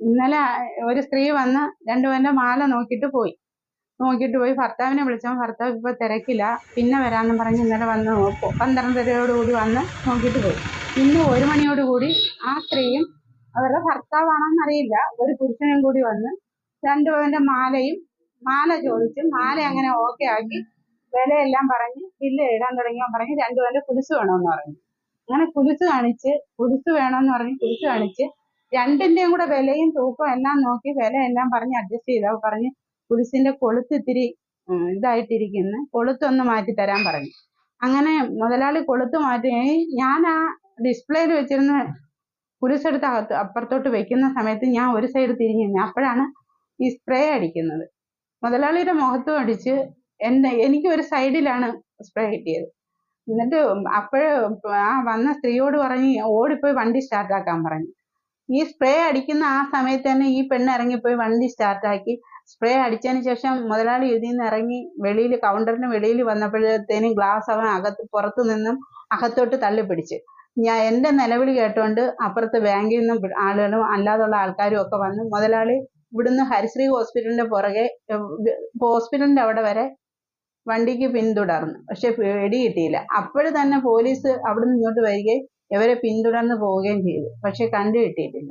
ഇന്നലെ ഒരു സ്ത്രീ വന്ന് രണ്ടുപേരുടെ മാല നോക്കിട്ട് പോയി. നോക്കിട്ട് പോയി. ഭർത്താവിനെ വിളിച്ചപ്പോൾ ഭർത്താവ് ഇപ്പോൾ തിരക്കില്ല. പിന്നെ വരാന്ന് പറഞ്ഞ് ഇന്നലെ വന്ന് പന്ത്രണ്ടരയോടുകൂടി വന്ന് നോക്കിട്ട് പോയി. ഇന്ന് ഒരു മണിയോടുകൂടി ആ സ്ത്രീയും അവരുടെ ഭർത്താവാണോന്ന് അറിയില്ല ഒരു പുരുഷനും കൂടി വന്ന് രണ്ടു പവന്റെ മാലയും മാല ചോദിച്ചു മാല അങ്ങനെ ഓക്കെ ആക്കി വിലയെല്ലാം പറഞ്ഞ് ബില്ല് എഴുതാൻ തുടങ്ങിയാൽ പറഞ്ഞ് രണ്ടു പവന്റെ കുരിശ് വേണമെന്ന് പറഞ്ഞു. അങ്ങനെ കുരിശ് കാണിച്ച് കുരിശ് വേണമെന്ന് പറഞ്ഞ് കുരിശ് കാണിച്ച് രണ്ടിന്റെയും കൂടെ വിലയും തൂക്കവും എല്ലാം നോക്കി വില എല്ലാം പറഞ്ഞ് അഡ്ജസ്റ്റ് ചെയ്തു. അപ്പൊ പറഞ്ഞ് കുരിശിന്റെ കൊളുത്ത് ഇത്തിരി ഇതായിട്ടിരിക്കുന്നു. കൊളുത്തൊന്ന് മാറ്റി തരാൻ പറഞ്ഞു. അങ്ങനെ മുതലാളി കൊളുത്ത് മാറ്റി. ഞാൻ ആ ഡിസ്പ്ലേയിൽ വെച്ചിരുന്ന കുരിശെടുത്ത് അകത്ത് അപ്പുറത്തോട്ട് വെക്കുന്ന സമയത്ത് ഞാൻ ഒരു സൈഡ് തിരിഞ്ഞു നിന്നു അപ്പോഴാണ് ഈ സ്പ്രേ അടിക്കുന്നത്. മുതലാളിയുടെ മുഖത്തും അടിച്ച് എന്റെ എനിക്ക് ഒരു സൈഡിലാണ് സ്പ്രേ കിട്ടിയത്. എന്നിട്ട് അപ്പോഴ് ആ വന്ന സ്ത്രീയോട് പറഞ്ഞ് ഓടിപ്പോയി വണ്ടി സ്റ്റാർട്ടാക്കാൻ പറഞ്ഞു. ഈ സ്പ്രേ അടിക്കുന്ന ആ സമയത്ത് തന്നെ ഈ പെണ്ണ് ഇറങ്ങിപ്പോയി വണ്ടി സ്റ്റാർട്ടാക്കി സ്പ്രേ അടിച്ചതിന് ശേഷം മുതലാളി ഇതിൽ നിന്ന് ഇറങ്ങി വെളിയിൽ കൗണ്ടറിന് വെളിയിൽ വന്നപ്പോഴത്തേനും ഗ്ലാസ് അവൻ അകത്ത് പുറത്തു നിന്നും അകത്തോട്ട് തള്ളിപ്പിടിച്ച്. ഞാൻ എന്റെ നിലവിളി കേട്ടോണ്ട് അപ്പുറത്ത് ബാങ്കിൽ നിന്നും ആളുകളും അല്ലാതുള്ള ആൾക്കാരും ഒക്കെ വന്ന് മുതലാളി ഇവിടുന്ന് ഹരിശ്രീ ഹോസ്പിറ്റലിന്റെ പുറകെ ഹോസ്പിറ്റലിന്റെ അവിടെ വരെ വണ്ടിക്ക് പിന്തുടർന്നു. പക്ഷെ പേടി കിട്ടിയില്ല. അപ്പോഴും തന്നെ പോലീസ് അവിടുന്ന് ഇങ്ങോട്ട് വരികയും ഇവരെ പിന്തുടർന്ന് പോവുകയും ചെയ്തു. പക്ഷെ കണ്ടു കിട്ടിയിട്ടില്ല.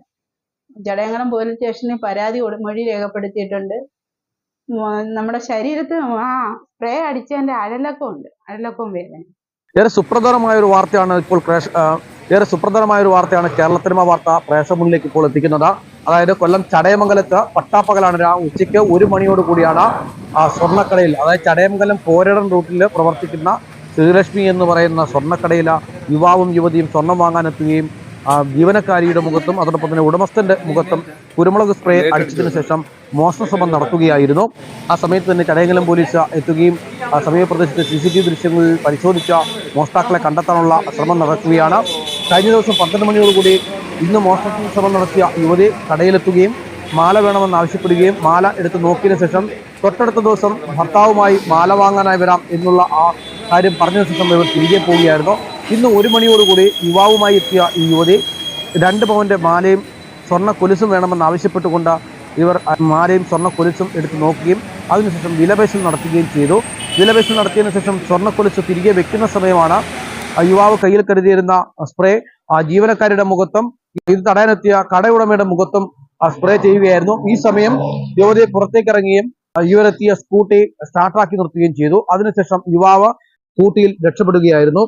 ജടയങ്കളം പോലീസ് സ്റ്റേഷനിൽ പരാതി മൊഴി രേഖപ്പെടുത്തിയിട്ടുണ്ട്. നമ്മുടെ ശരീരത്ത് ആ സ്പ്രേ അടിച്ചതിന്റെ അഴലക്കം ഉണ്ട് അഴലക്കവും വേദന ഏറെ സുപ്രധാനമായ ഒരു വാർത്തയാണ് ഇപ്പോൾ ഏറെ സുപ്രധാനമായ ഒരു വാർത്തയാണ് കേരളത്തിനുമ വാർത്ത പ്രേക്ഷമുന്നിലേക്ക് ഇപ്പോൾ എത്തിക്കുന്നത്. അതായത് കൊല്ലം ചടയമംഗലത്ത് പട്ടാപ്പകലാണ് ഉച്ചയ്ക്ക് ഒരു മണിയോട് കൂടിയാണ് ആ സ്വർണക്കടയിൽ അതായത് ചടയമംഗലം പോരടൻ റൂട്ടിൽ പ്രവർത്തിക്കുന്ന ശ്രീലക്ഷ്മി എന്ന് പറയുന്ന സ്വർണക്കടയിൽ യുവാവും യുവതിയും സ്വർണം വാങ്ങാനെത്തുകയും ആ, ജീവനക്കാരിയുടെ മുഖത്തും അതോടൊപ്പം തന്നെ ഉടമസ്ഥന്റെ മുഖത്തും കുരുമുളക് സ്പ്രേ അടിച്ചതിന് ശേഷം മോഷണ ശ്രമം നടത്തുകയായിരുന്നു. ആ സമയത്ത് തന്നെ ചടയങ്കലം പോലീസ് എത്തുകയും ആ സമീപ പ്രദേശത്തെ സി സി ടി വി ദൃശ്യങ്ങളിൽ പരിശോധിച്ച മോഷ്ടാക്കളെ കണ്ടെത്താനുള്ള ശ്രമം നടക്കുകയാണ്. കഴിഞ്ഞ ദിവസം പന്ത്രണ്ട് മണിയോടുകൂടി ഇന്ന് മോഷണത്തിന് ശ്രമം നടത്തിയ യുവതി കടയിലെത്തുകയും മാല വേണമെന്ന് ആവശ്യപ്പെടുകയും മാല എടുത്ത് നോക്കിയതിനു ശേഷം തൊട്ടടുത്ത ദിവസം ഭർത്താവുമായി മാല വാങ്ങാനായി വരാം എന്നുള്ള ആ കാര്യം പറഞ്ഞതിനു ശേഷം ഇവർ തിരികെ പോവുകയായിരുന്നു. ഇന്ന് ഒരു മണിയോടുകൂടി യുവാവുമായി എത്തിയ ഈ യുവതി രണ്ട് പവന്റെ മാലയും സ്വർണ കൊലുസും വേണമെന്ന് ആവശ്യപ്പെട്ടുകൊണ്ട് ഇവർ മാലയും സ്വർണ കൊലുസും എടുത്ത് നോക്കുകയും അതിനുശേഷം വിലപേശൽ നടത്തുകയും ചെയ്തു. വിലപേശൽ നടത്തിയതിനു ശേഷം സ്വർണ കൊലുസ് തിരികെ വെക്കുന്ന സമയമാണ് യുവാവ് കയ്യിൽ കരുതിയിരുന്ന സ്പ്രേ. ആ ജീവനക്കാരുടെ മുഖത്തും ഇത് തടയാനെത്തിയ കടയുടമയുടെ മുഖത്തും സ്പ്രേ ചെയ്യുകയായിരുന്നു. ഈ സമയം യുവതി പുറത്തേക്ക് ഇറങ്ങുകയും ആ ഇവരെത്തിയ സ്കൂട്ടി സ്റ്റാർട്ടാക്കി നിർത്തുകയും ചെയ്തു. അതിനുശേഷം യുവാവ് സ്കൂട്ടിയിൽ രക്ഷപ്പെടുകയായിരുന്നു.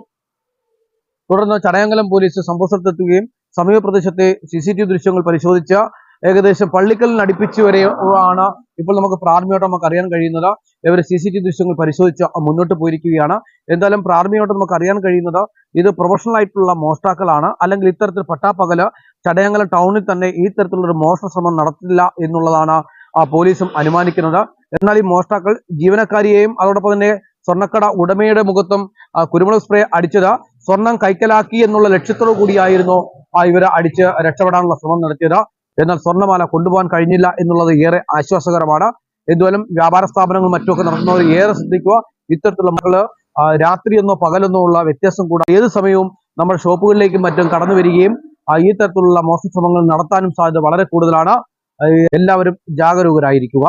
തുടർന്ന് ചടയങ്കലം പോലീസ് സംഭവസ്ഥലത്തെത്തുകയും സമീപ പ്രദേശത്തെ സി സി ടി വി ദൃശ്യങ്ങൾ പരിശോധിച്ച ഏകദേശം പള്ളിക്കലിന് അടുപ്പിച്ച് വരെ ആണ് ഇപ്പോൾ നമുക്ക് പ്രാഥമികമായിട്ട് നമുക്ക് അറിയാൻ കഴിയുന്നത്. ഇവർ സി സി ടി ദൃശ്യങ്ങൾ പരിശോധിച്ച് മുന്നോട്ട് പോയിരിക്കുകയാണ്. എന്തായാലും പ്രാഥമികമായിട്ട് നമുക്ക് അറിയാൻ കഴിയുന്നത് ഇത് പ്രൊഫഷണൽ ആയിട്ടുള്ള മോഷ്ടാക്കളാണ്. അല്ലെങ്കിൽ ഇത്തരത്തിൽ പട്ടാപ്പകൽ ചടയങ്കല ടൗണിൽ തന്നെ ഈ തരത്തിലുള്ള ഒരു മോഷണ ശ്രമം നടത്തില്ല എന്നുള്ളതാണ് പോലീസും അനുമാനിക്കുന്നത്. എന്നാൽ ഈ മോഷ്ടാക്കൾ ജീവനക്കാരിയെയും അതോടൊപ്പം തന്നെ സ്വർണക്കട ഉടമയുടെ മുഖത്തും കുരുമുളക് സ്പ്രേ അടിച്ചത് സ്വർണം കൈക്കലാക്കി എന്നുള്ള ലക്ഷ്യത്തോടു കൂടിയായിരുന്നു ആ ഇവരെ അടിച്ച് രക്ഷപ്പെടാനുള്ള ശ്രമം നടത്തിയത്. എന്നാൽ സ്വർണമാല കൊണ്ടുപോകാൻ കഴിഞ്ഞില്ല എന്നുള്ളത് ഏറെ ആശ്വാസകരമാണ്. എന്തുവായാലും വ്യാപാര സ്ഥാപനങ്ങൾ മറ്റുമൊക്കെ നടത്തുന്നവർ ഏറെ ശ്രദ്ധിക്കുക. ഇത്തരത്തിലുള്ള മക്കൾ രാത്രിയെന്നോ പകലെന്നോ ഉള്ള വ്യത്യാസം കൂടാതെ ഏത് സമയവും നമ്മൾ ഷോപ്പുകളിലേക്കും മറ്റും കടന്നു വരികയും ഈ തരത്തിലുള്ള മോശ ശ്രമങ്ങൾ നടത്താനും സാധ്യത വളരെ കൂടുതലാണ്. എല്ലാവരും ജാഗരൂകരായിരിക്കുക.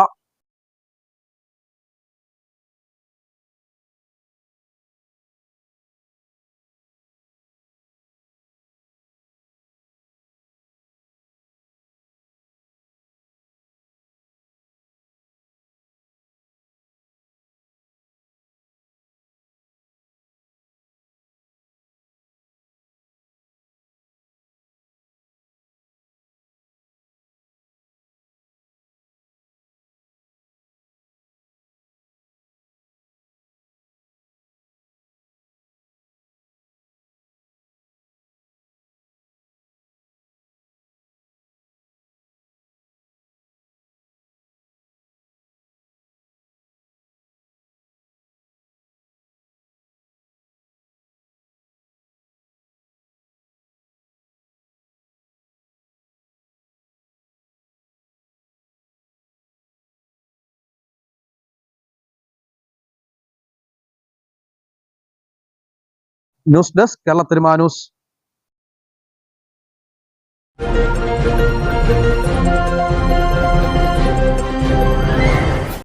News desk Kerala news.